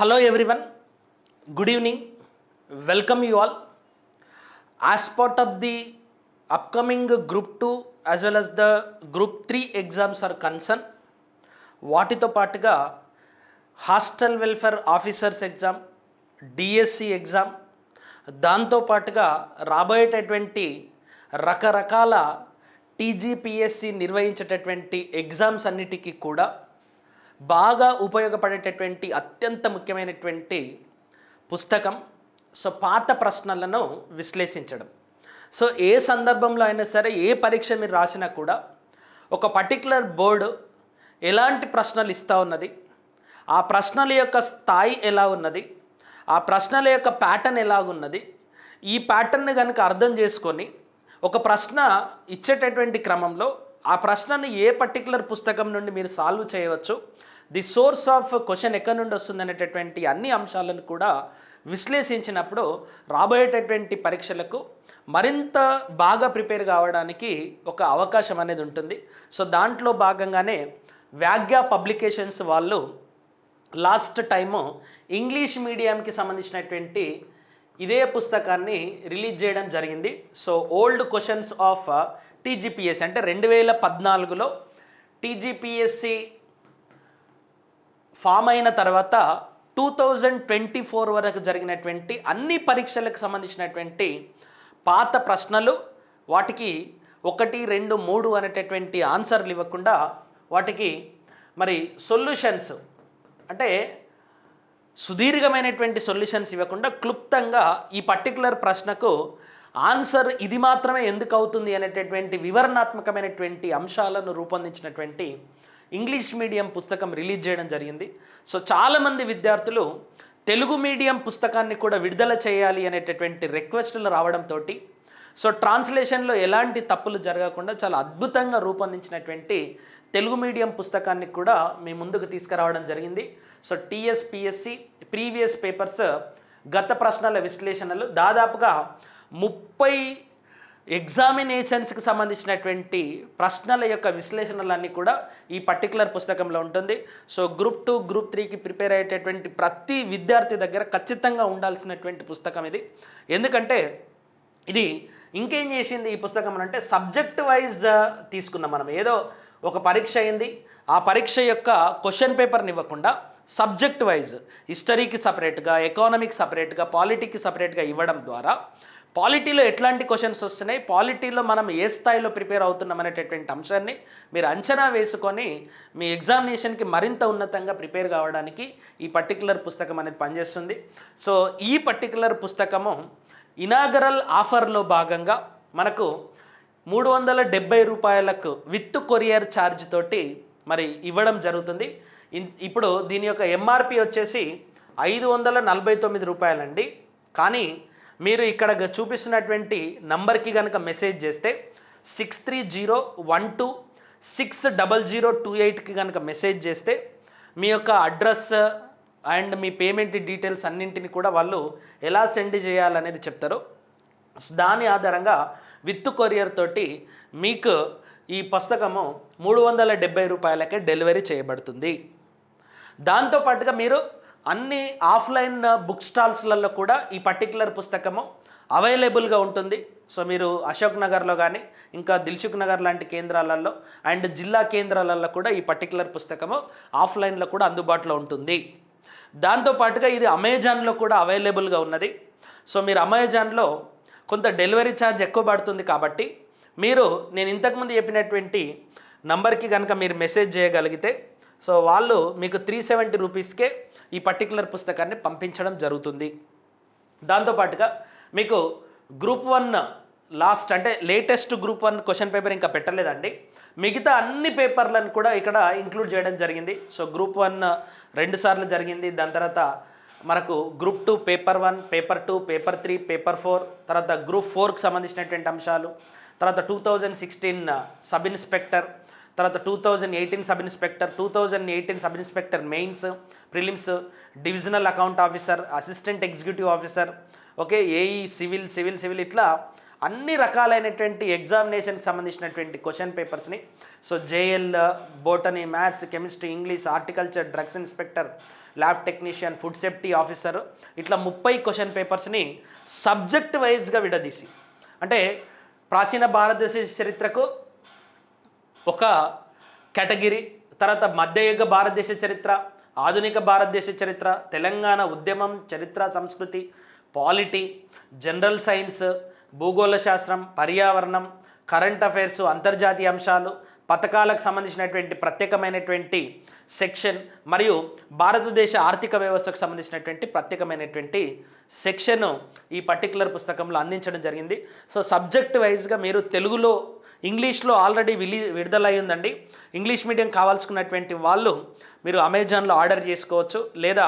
Hello everyone good evening welcome you all as part of the upcoming group two as well as the group three exams or concern వాటితో పాటుగా hostel welfare officers exam DSC exam దాంతోపాటుగా రాబోయేటటువంటి రకరకాల TGPSC నిర్వహించేటటువంటి exams అన్నిటికీ కూడా బాగా ఉపయోగపడేటటువంటి అత్యంత ముఖ్యమైనటువంటి పుస్తకం సో పాత ప్రశ్నలను విశ్లేషించడం. సో ఏ సందర్భంలో అయినా సరే ఏ పరీక్ష మీరు రాసినా కూడా ఒక పర్టికులర్ బోర్డు ఎలాంటి ప్రశ్నలు ఇస్తూ ఉన్నది ఆ ప్రశ్నల యొక్క స్థాయి ఎలా ఉన్నది ఆ ప్రశ్నల యొక్క ప్యాటర్న్ ఎలా ఉన్నది ఈ ప్యాటర్న్ కనుక అర్థం చేసుకొని ఒక ప్రశ్న ఇచ్చేటటువంటి క్రమంలో ఆ ప్రశ్నను ఏ పర్టికులర్ పుస్తకం నుండి మీరు సాల్వ్ చేయవచ్చు? ది సోర్స్ ఆఫ్ క్వశ్చన్ ఎక్కడి నుండి వస్తుంది అనేటటువంటి అన్ని అంశాలను కూడా విశ్లేషించినప్పుడు రాబోయేటటువంటి పరీక్షలకు మరింత బాగా ప్రిపేర్ కావడానికి ఒక అవకాశం అనేది ఉంటుంది. సో దాంట్లో భాగంగానే వ్యాగ్య పబ్లికేషన్స్ వాళ్ళు లాస్ట్ టైము ఇంగ్లీష్ మీడియంకి సంబంధించినటువంటి ఇదే పుస్తకాన్ని రిలీజ్ చేయడం జరిగింది. So old questions of TGPSC అంటే రెండు వేల పద్నాలుగులో టీజీపీఎస్సి ఫామ్ అయిన తర్వాత టూ థౌజండ్ ట్వంటీ ఫోర్ వరకు జరిగినటువంటి అన్ని పరీక్షలకు సంబంధించినటువంటి పాత ప్రశ్నలు వాటికి ఒకటి రెండు మూడు అనేటటువంటి ఆన్సర్లు ఇవ్వకుండా వాటికి మరి సొల్యూషన్స్ అంటే సుదీర్ఘమైనటువంటి సొల్యూషన్స్ ఇవ్వకుండా క్లుప్తంగా ఈ పర్టికులర్ ప్రశ్నకు ఆన్సర్ ఇది మాత్రమే ఎందుకు అవుతుంది అనేటటువంటి వివరణాత్మకమైనటువంటి అంశాలను రూపొందించినటువంటి ఇంగ్లీష్ మీడియం పుస్తకం రిలీజ్ చేయడం జరిగింది. సో చాలామంది విద్యార్థులు తెలుగు మీడియం పుస్తకాన్ని కూడా విడుదల చేయాలి అనేటటువంటి రిక్వెస్టులు రావడంతో సో ట్రాన్స్లేషన్లో ఎలాంటి తప్పులు జరగకుండా చాలా అద్భుతంగా రూపొందించినటువంటి తెలుగు మీడియం పుస్తకాన్ని కూడా మీ ముందుకు తీసుకురావడం జరిగింది. సో టీఎస్పిఎస్సి ప్రీవియస్ పేపర్స్ గత ప్రశ్నల విశ్లేషణలు దాదాపుగా ముప్పై ఎగ్జామినేషన్స్కి సంబంధించినటువంటి ప్రశ్నల యొక్క విశ్లేషణలన్నీ కూడా ఈ పర్టికులర్ పుస్తకంలో ఉంటుంది. సో గ్రూప్ టూ గ్రూప్ త్రీకి ప్రిపేర్ అయ్యేటటువంటి ప్రతి విద్యార్థి దగ్గర ఖచ్చితంగా ఉండాల్సినటువంటి పుస్తకం ఇది. ఎందుకంటే ఇది ఇంకేం చేసింది ఈ పుస్తకం అని అంటే సబ్జెక్ట్ వైజ్ తీసుకున్నాం మనం. ఏదో ఒక పరీక్ష అయింది. ఆ పరీక్ష యొక్క క్వశ్చన్ పేపర్ని ఇవ్వకుండా సబ్జెక్ట్ వైజ్ హిస్టరీకి సపరేట్గా ఎకానమీకి సపరేట్గా పాలిటీకి సపరేట్గా ఇవ్వడం ద్వారా పాలిటీలో ఎట్లాంటి క్వశ్చన్స్ వస్తున్నాయి పాలిటీలో మనం ఏ స్థాయిలో ప్రిపేర్ అవుతున్నాం అనేటటువంటి అంశాన్ని మీరు అంచనా వేసుకొని మీ ఎగ్జామినేషన్కి మరింత ఉన్నతంగా ప్రిపేర్ కావడానికి ఈ పర్టికులర్ పుస్తకం అనేది పనిచేస్తుంది. సో ఈ పర్టికులర్ పుస్తకము ఇనాగరల్ ఆఫర్లో భాగంగా మనకు మూడు వందల డెబ్బై రూపాయలకు విత్ కొరియర్ ఛార్జ్ తోటి మరి ఇవ్వడం జరుగుతుంది. ఇప్పుడు దీని యొక్క ఎంఆర్పి వచ్చేసి ఐదు వందల నలభై తొమ్మిది రూపాయలండి. కానీ మీరు ఇక్కడ చూపిస్తున్నటువంటి నంబర్కి కనుక మెసేజ్ చేస్తే six three zero one two six double zero two ఎయిట్కి కనుక మెసేజ్ చేస్తే మీ యొక్క అడ్రస్ అండ్ మీ పేమెంట్ డీటెయిల్స్ అన్నింటిని కూడా వాళ్ళు ఎలా సెండ్ చేయాలనేది చెప్తారు. దాని ఆధారంగా విత్ కొరియర్ తోటి మీకు ఈ పుస్తకము మూడు వందల డెబ్బై రూపాయలకే డెలివరీ చేయబడుతుంది. దాంతోపాటుగా మీరు అన్ని ఆఫ్లైన్ బుక్ స్టాల్స్లలో కూడా ఈ పర్టికులర్ పుస్తకము అవైలబుల్గా ఉంటుంది. సో మీరు అశోక్ నగర్లో కానీ ఇంకా దిల్సుఖ్ నగర్ లాంటి కేంద్రాలలో అండ్ జిల్లా కేంద్రాలలో కూడా ఈ పర్టికులర్ పుస్తకము ఆఫ్లైన్లో కూడా అందుబాటులో ఉంటుంది. దాంతోపాటుగా ఇది అమెజాన్లో కూడా అవైలబుల్గా ఉన్నది. సో మీరు అమెజాన్లో కొంత డెలివరీ ఛార్జ్ ఎక్కువ పడుతుంది కాబట్టి మీరు నేను ఇంతకుముందు చెప్పినటువంటి నంబర్కి కనుక మీరు మెసేజ్ చేయగలిగితే సో వాళ్ళు మీకు త్రీ సెవెంటీ రూపీస్కే ఈ పర్టికులర్ పుస్తకాన్ని పంపించడం జరుగుతుంది. దాంతోపాటుగా మీకు గ్రూప్ వన్ లాస్ట్ అంటే latest group one question paper ఇంకా పెట్టలేదండి. మిగతా అన్ని పేపర్లను కూడా ఇక్కడ ఇంక్లూడ్ చేయడం జరిగింది. సో గ్రూప్ వన్ రెండు సార్లు జరిగింది. దాని తర్వాత మనకు group two paper one paper two paper three paper four తర్వాత గ్రూప్ ఫోర్కి సంబంధించినటువంటి అంశాలు తర్వాత two thousand sixteen sub inspector తర్వాత two thousand eighteen sub inspector two thousand eighteen sub inspector mains prelims divisional account officer assistant executive officer okay AE civil civil civil ఇట్లా అన్ని రకాలైనటువంటి ఎగ్జామినేషన్కి సంబంధించినటువంటి question పేపర్స్ని so JL botany maths chemistry English horticulture drugs inspector lab technician food safety officer ఇట్లా ముప్పై question పేపర్స్ని subject వైజ్గా విడదీసి. అంటే ప్రాచీన భారతదేశ చరిత్రకు ఒక కేటగిరీ తర్వాత మధ్యయుగ భారతదేశ చరిత్ర ఆధునిక భారతదేశ చరిత్ర తెలంగాణ ఉద్యమం చరిత్ర సంస్కృతి పాలిటీ జనరల్ సైన్స్ భూగోళ శాస్త్రం పర్యావరణం కరెంట్ అఫైర్స్ అంతర్జాతీయ అంశాలు పథకాలకు సంబంధించినటువంటి ప్రత్యేకమైనటువంటి సెక్షన్ మరియు భారతదేశ ఆర్థిక వ్యవస్థకు సంబంధించినటువంటి ప్రత్యేకమైనటువంటి సెక్షన్ ఈ పర్టికులర్ పుస్తకంలో అందించడం జరిగింది. సో సబ్జెక్ట్ వైజ్గా మీరు తెలుగులో ఇంగ్లీష్లో ఆల్రెడీ విలి విడుదలై ఉందండి ఇంగ్లీష్ మీడియం కావాల్సుకున్నటువంటి వాళ్ళు మీరు అమెజాన్లో ఆర్డర్ చేసుకోవచ్చు లేదా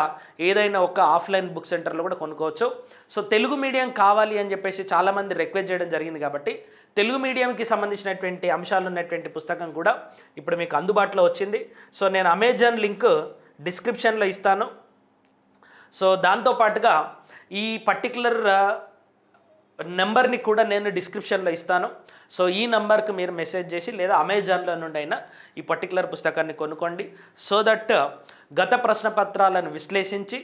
ఏదైనా ఒక ఆఫ్లైన్ బుక్ సెంటర్లో కూడా కొనుక్కోవచ్చు. సో తెలుగు మీడియం కావాలి అని చెప్పేసి చాలామంది రిక్వెస్ట్ చేయడం జరిగింది కాబట్టి తెలుగు మీడియంకి సంబంధించినటువంటి అంశాలు ఉన్నటువంటి పుస్తకం కూడా ఇప్పుడు మీకు అందుబాటులో వచ్చింది. సో నేను అమెజాన్ లింక్ డిస్క్రిప్షన్లో ఇస్తాను. సో దాంతోపాటుగా ఈ పర్టికులర్ నెంబర్ని కూడా నేను డిస్క్రిప్షన్లో ఇస్తాను. సో ఈ నెంబర్కి మీరు మెసేజ్ చేసి లేదా అమెజాన్లో నుండి అయినా ఈ పర్టికులర్ పుస్తకాన్ని కొనుక్కోండి. సో దట్ uh, గత ప్రశ్న పత్రాలను విశ్లేషించి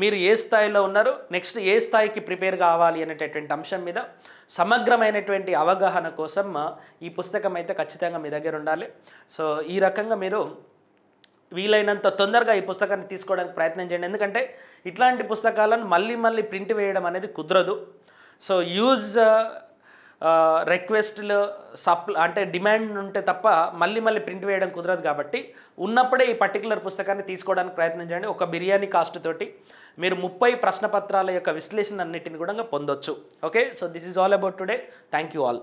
మీరు ఏ స్థాయిలో ఉన్నారు నెక్స్ట్ ఏ స్థాయికి ప్రిపేర్ కావాలి అనేటటువంటి అంశం మీద సమగ్రమైనటువంటి అవగాహన కోసం uh, ఈ పుస్తకం అయితే ఖచ్చితంగా మీ దగ్గర ఉండాలి. సో ఈ రకంగా మీరు వీలైనంత తొందరగా ఈ పుస్తకాన్ని తీసుకోవడానికి ప్రయత్నం చేయండి. ఎందుకంటే ఇట్లాంటి పుస్తకాలను మళ్ళీ మళ్ళీ ప్రింట్ వేయడం అనేది కుదరదు. సో యూజ్ రిక్వెస్ట్లు సప్ల అంటే డిమాండ్ ఉంటే తప్ప మళ్ళీ మళ్ళీ ప్రింట్ వేయడం కుదరదు కాబట్టి ఉన్నప్పుడే ఈ పర్టికులర్ పుస్తకాన్ని తీసుకోవడానికి ప్రయత్నం చేయండి. ఒక బిర్యానీ కాస్ట్ తోటి మీరు ముప్పై ప్రశ్నపత్రాల యొక్క విశ్లేషణ అన్నిటిని కూడా పొందొచ్చు. Okay so this is all about today thank you all